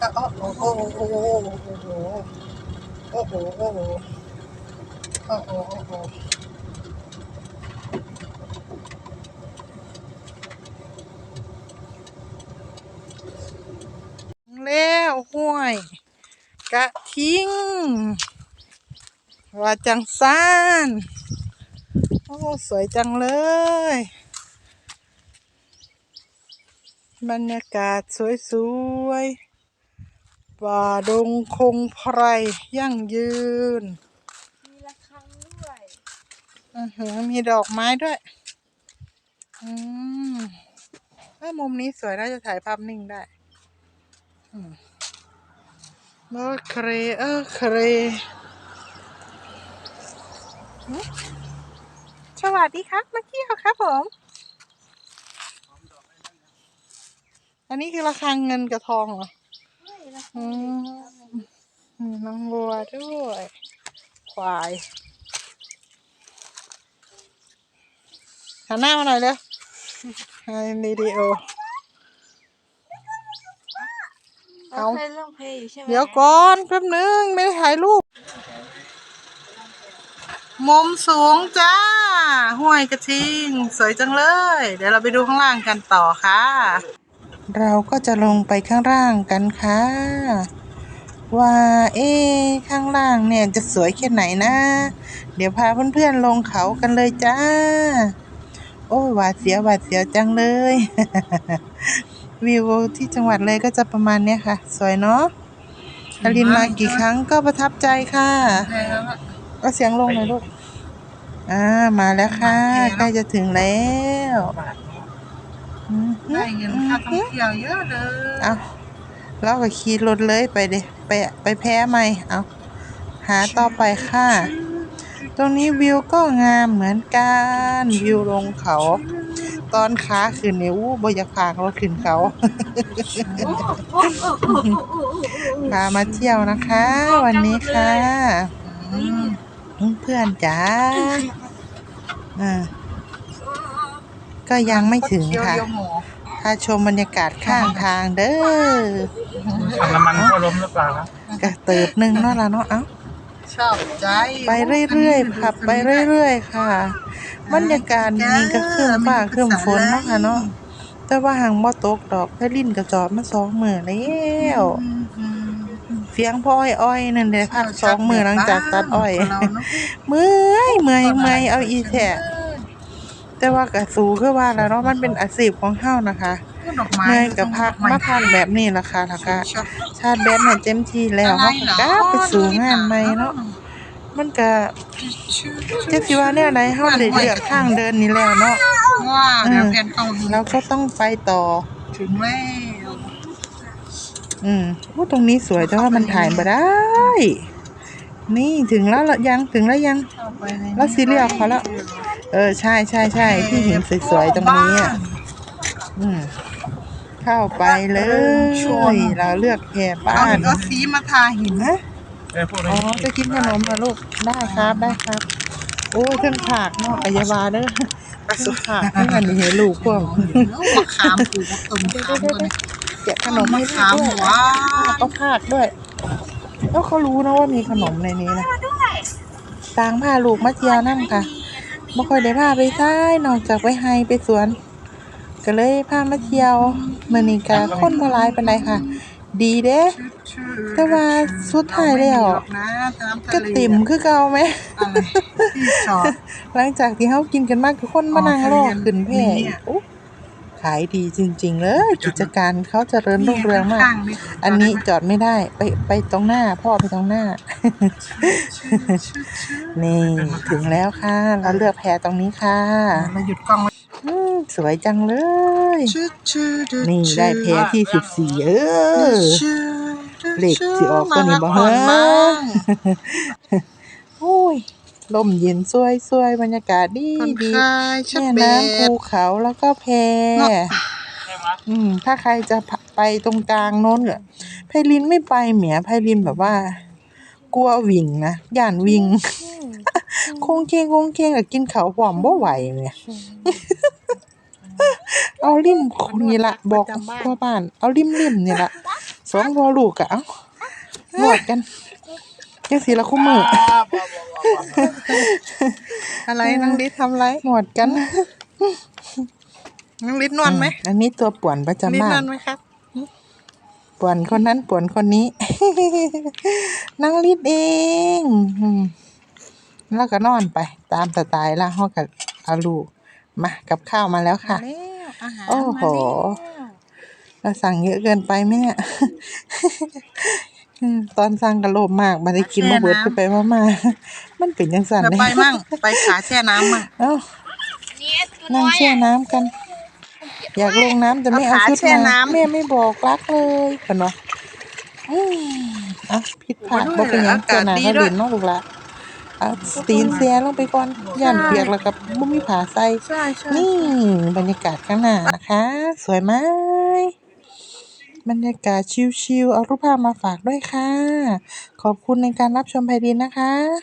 โหโอ้โหโอ้โหโอ้โหโอ้โหโอ้โหโอ้โหแล้วห้วยกะทิ้งว่าจังซ่านโอ้สวยจังเลย บรรยากาศสวยๆ ป่าดงคงไพรยั่งยืน มีระฆังด้วยอือหือมีดอกไม้ด้วย อืมถ้ามุมนี้สวยน่าจะถ่ายภาพนิ่งได้ อืมโอเคโอเคอืมสวัสดีครับเมื่อกี้ครับผม อันนี้คือระฆังเงินกับทองเหรอไม่ระฆั อืงมมีน้องวัวด้วย ควายหันหน้ามาหน่อยเร็วให้วิดีโอเราเอาเคยเรื่องเพลงอยู่ใช่ไหมเดี๋ยวก่อนแป๊บนึง ไม่ได้ถ่ายรูป มุมสูงจ้า ห้วยกระทิง สวยจังเลย เดี๋ยวเราไปดูข้างล่างกันต่อค่ะ เราก็จะลงไปข้างล่างกันค่ะ ว่าเอ๊ะข้างล่างเนี่ยจะสวยแค่ไหนนะ เดี๋ยวพาเพื่อนๆลงเขากันเลยจ้า โอ้ยหวาดเสียวหวาดเสียวจังเลย วิวที่จังหวัดเลยก็จะประมาณเนี้ยค่ะ สวยเนาะอลินมากี่ครั้งก็ประทับใจค่ะก็เสียงลงหน่อยลูกอ่ามาแล้วค่ะใกล้จะถึงแล้วอืม ได้เงินค่าท่องเที่ยวเยอะเลยเอาเราก็ขี่รถเลยไปเดไปไปแพ้ใหม่เอาหาต่อไปค่ะ ตรงนี้วิวก็งามเหมือนกันวิวลงเขา ตอนขาขึ้นเนี่ยอู้บ่อยากพากรถขึ้นเขาพามาเที่ยวนะคะ วันนี้ค่ะเพื่อนจ๋าอ่าก็ยังไม่ถึงค่ะ เที่ยวเยี่ยวหมูถ้าชมบรรยากาศข้างทางเด้อถังน้ำมันก็ล้มหรือเปล่าครับก็เติบหนึ่งเนาะล่ะเนาะเอ้าชอบใจไปเรื่อยๆขับไปเรื่อยๆค่ะ บรรยากาศนี่ก็ครึ้มฟ้าครึ้มฝนเนาะค่ะเนาะแต่ว่าหางบ่ตกดอกแค่ลิ้นกระจอบมาสองมื้อแล้วเฟียงพ่ออ้อยๆนั่นเด้พักสองมื้อหลังจากตัดอ้อยเราเนาะเมื่อยเมื่อยเมื่อยเอาอีแท้ แต่ว่าก็สู้คือว่าแล้วเนาะมันเป็นอาชีพของเฮานะคะดอกไม้เมื่อยก็พักมาพักแบบนี้ล่ะค่ะแล้วก็ชาติแบตให้เต็มที่แล้วเฮาก็กลับไปสู่งานใหม่เนาะมันก็จักสิว่าแนวใดเฮาได้เลือกทางเดินนี้แล้วเนาะว่าเดี๋ยวแผนกล้องเราก็ต้องไปต่อถึงแล้วอืมโอ้ตรงนี้สวยแต่ว่ามันถ่ายบ่ได้ นี่ถึงแล้วละยังถึงแล้วยังเข้าไปในแล้วซีเรียลพอแล้ว เออใช่ใช่ใช่ที่เห็นสวยๆตรงนี้อะอืมเข้าไปเลย เราเลือกแพรบ้าเอานเอาสีมาทาหินนะเอ้ยพูดเลอ๋ยอจะกินขนมมาลูกได้ครับได้ครับ โอ้ยเครื่องผักเนาะอัยาวาเด้อไปสุผักนี่กันนี่เห็นลูกพวกมะขามปลูกมะต้นมะขามตัวนี้แกะขนมให้มะลูกขามด้วยหวานก็ผักด้วย แล้วเขารู้นะว่ามีขนมในนี้นะต่างพาลูกมาเที่ยวนั่นค่ะบ่ค่อยได้พาไปซ้ายนอกจากไปไฮไปสวน ก็เลยพามาเที่ยวมื้อนี้ก็คนบ่หลายปานใดค่ะ ดีเด้แต่ว่าสุดท้ายแล้วนะน้ำทะก็เลติ่มคือเก่าไหมอะไรที่จอดหลังจากที่เฮากินกันมากคือคนมานั่งรอขึ้นแพมีร่เนี่ยอุ๊ย ขายดีจริง ๆ เลยกิจการเขาเจริญรุ่งเรืองมากข้างๆนี่อันนี้จอดไม่ได้ไปไปตรงหน้า พ่อไปตรงหน้า นี่ถึงแล้วค่ะ เราเลือกแพรตรงนี้ค่ะเราหยุดกล้องไว้อืมสวยจังเลยชื่อชื่อนี่ได้แพรที่สิบสี่เออเหล็กสิออกตัวนี้บ่มาเฮ้พักผ่อนบ้างโอ้ย ลมเย็นสวยๆบรรยากาศดีผ่อนดีคลายชักแม่เบ็น้ำภูดเขาแล้วก็แพเนาะใช่ไหมอืม ถ้าใครจะไปตรงกลางโน้นเหรอไพลินไม่ไปเหมียไพลินแบบว่า กลัววิ่งนะย่านวิ่งคงเคงคงเคงกับกินเขาวหอมบ่ไหวเนี่ยเอาริมนี่ละบอกพ่อบ้าน เอาริมริมนี่ละสองพอลูกอะเอานวดกัน ยังสีละคู่มืออะไรน้องลิศทำอะไรนวดกันน้องลิศนวดไหมอันนี้ตัวป่วนประลิศจำบ้านนวดไหมครับป่วนคนนั้นป่วนคนนี้นางลิดเองอืมแล้วก็นอนไป ตามสไตล์ละห้อกับอาลูกมากับข้าวมาแล้วค่ะมาแล้วอาหารโอ้โหมาแล้วเราสั่งเยอะเกินไปไหมเนี่ย อืมตอนสั่งกระโลภมากมาได้กินมาเบิดไปไปมามามันเป็นยังสั่นเดี๋ยวเลยไปมั่งไปขาแช่น้ำมั่งเอ้าเนี่ยตัวนั่น้งอยแช่อะน้ำกัน อยากลงน้ำแต่ไม่เอาเอาขาชุดแช่มาน้ำแม่ไม่บอกรักเลยเห็นปะอืมอะผิดพลาดบ่เป็นหยังเจ้าหน้าเขาเด่นเนาะลูกละเอาตีนเสียลงไปก่อนย่านเปียกแล้วกับบ่มีผ้าใส่ใช่ใช่นี่บรรยากาศข้างหน้านะคะ สวยไหม บรรยากาศชิลๆเอารูปภาพมาฝากด้วยค่ะ ขอบคุณในการรับชมไพรินนะคะ